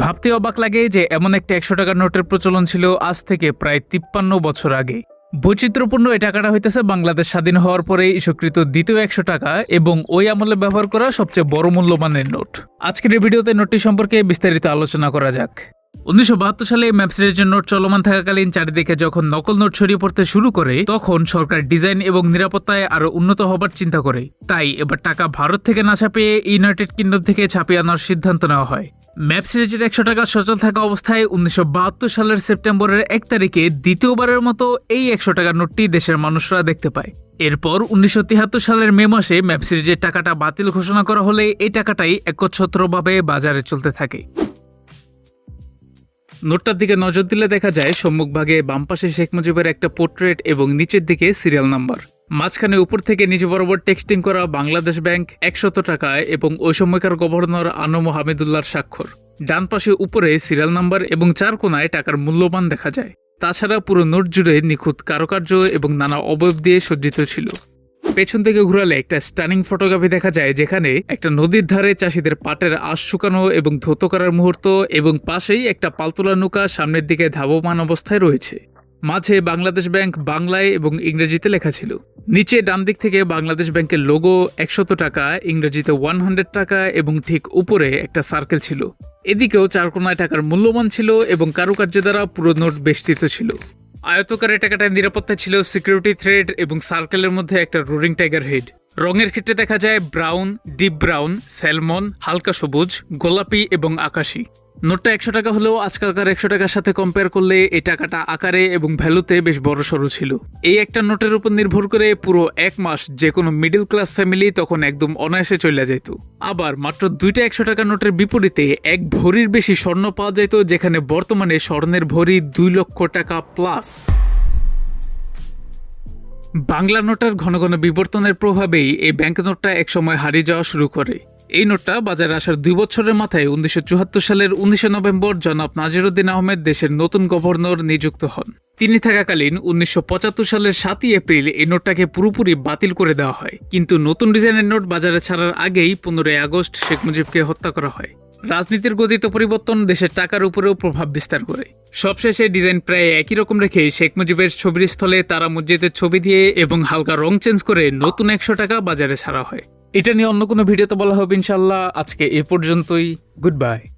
ভাবতে অবাক লাগে যে এমন একটা একশো টাকার নোটের প্রচলন ছিল আজ থেকে প্রায় তিপ্পান্ন বছর আগে। বৈচিত্র্যপূর্ণ এই টাকাটা হইতেছে বাংলাদেশ স্বাধীন হওয়ার পরে ইস্যুকৃত দ্বিতীয় একশো টাকা এবং ওই আমলে ব্যবহার করা সবচেয়ে বড় মূল্যমানের নোট। আজকের এই ভিডিওতে নোটটি সম্পর্কে বিস্তারিত আলোচনা করা যাক। উনিশশো বাহাত্তর সালে ম্যাপ সিরিজের নোট চলমান থাকাকালীন চারিদিকে যখন নকল নোট ছড়িয়ে পড়তে শুরু করে, তখন সরকার ডিজাইন এবং নিরাপত্তায় আরও উন্নত হবার চিন্তা করে। তাই এবার টাকা ভারত থেকে না ছাপিয়ে ইউনাইটেড কিংডম থেকে ছাপিয়ে আনার সিদ্ধান্ত নেওয়া হয়। ম্যাপ সিরিজের একশো টাকা সচল থাকা অবস্থায় উনিশশো বাহাত্তর সালের সেপ্টেম্বরের এক তারিখে দ্বিতীয়বারের মতো এই একশো টাকার নোটটি দেশের মানুষরা দেখতে পায়। এরপর উনিশশো তিয়াত্তর সালের মে মাসে ম্যাপ সিরিজের টাকাটা বাতিল ঘোষণা করা হলে এই টাকাটাই একচ্ছত্রভাবে বাজারে চলতে থাকে। নোটটার দিকে নজর দিলে দেখা যায়, সম্মুখভাগে বাম পাশে শেখ মুজিবের একটা পোর্ট্রেট এবং নিচের দিকে সিরিয়াল নাম্বার। মাঝখানে উপর থেকে নিচে বরাবর টেক্সটিং করা বাংলাদেশ ব্যাংক একশত টাকায় এবং ওই সময়কার গভর্নর আনম হামিদুল্লাহর স্বাক্ষর। ডান পাশে উপরে সিরিয়াল নাম্বার এবং চার কোনায় টাকার মূল্যবান দেখা যায়। তাছাড়া পুরো নোট জুড়ে নিখুঁত কারুকার্য এবং নানা অবয়ব দিয়ে সজ্জিত ছিল। পেছন থেকে ঘুরালে একটা স্টানিং ফটোগ্রাফি দেখা যায় যেখানে একটা নদীর ধারে চাষিদের পাটের আশ শুকানো এবং ধৌত করার মুহূর্ত এবং পাশেই একটা পালতোলা নৌকা সামনের দিকে ধাবমান অবস্থায় রয়েছে। মাঝে বাংলাদেশ ব্যাংক বাংলায় এবং ইংরেজিতে লেখা ছিল নিচে ডান দিক থেকে বাংলাদেশ ব্যাংকের লোগো একশত টাকা, ইংরেজিতে ওয়ান হান্ড্রেড টাকা এবং ঠিক উপরে একটা সার্কেল ছিল। এদিকেও চার কোনায় টাকার মূল্যবান ছিল এবং কারুকার্য দ্বারা পুরো নোট বেষ্টিত ছিল। আয়তকারের টাকাটার নিরাপত্তা ছিল সিকিউরিটি থ্রেড এবং সার্কেলের মধ্যে একটা রোরিং টাইগার হেড রঙের ক্ষেত্রে দেখা যায় ব্রাউন, ডিপ ব্রাউন, স্যালমন, হালকা সবুজ, গোলাপি এবং আকাশি। নোটটা একশো টাকা হলেও আজকালকার একশো টাকার সাথে কম্পেয়ার করলে এই টাকাটা আকারে এবং ভ্যালুতে বেশ বড় সড়ো ছিল। এই একটা নোটের উপর নির্ভর করে পুরো এক মাস যে কোনো মিডল ক্লাস ফ্যামিলি তখন একদম অনায়াসে চলে যেত আবার মাত্র দুইটা একশো টাকা নোটের বিপরীতে এক ভরির বেশি স্বর্ণ পাওয়া যেত যেখানে বর্তমানে স্বর্ণের ভরি দুই লক্ষ টাকা প্লাস বাংলা নোটের ঘন ঘন বিবর্তনের প্রভাবেই এই ব্যাংক নোটটা একসময় হারিয়ে যাওয়া শুরু করে। এই নোটটা বাজারে আসার দুই বছরের মাথায় উনিশশো চুয়াত্তর সালের উনিশে নভেম্বর জনাব নাজিরুদ্দিন আহমেদ দেশের নতুন গভর্নর নিযুক্ত হন। তিনি থাকাকালীন উনিশশো পঁচাত্তর সালের সাতই এপ্রিল এই নোটটাকে পুরোপুরি বাতিল করে দেওয়া হয়। কিন্তু নতুন ডিজাইনের নোট বাজারে ছাড়ার আগেই পনেরোই আগস্ট শেখ মুজিবকে হত্যা করা হয়। রাজনীতির গতিত পরিবর্তন দেশের টাকার উপরেও প্রভাব বিস্তার করে। সবশেষে ডিজাইন প্রায় একই রকম রেখে শেখ মুজিবের ছবির স্থলে তারা মসজিদের ছবি দিয়ে এবং হালকা রং চেঞ্জ করে নতুন একশো টাকা বাজারে ছাড়া হয়। এটা নিয়ে অন্য কোনো ভিডিওতে বলা হবে ইনশাল্লাহ আজকে এ পর্যন্তই। Good bye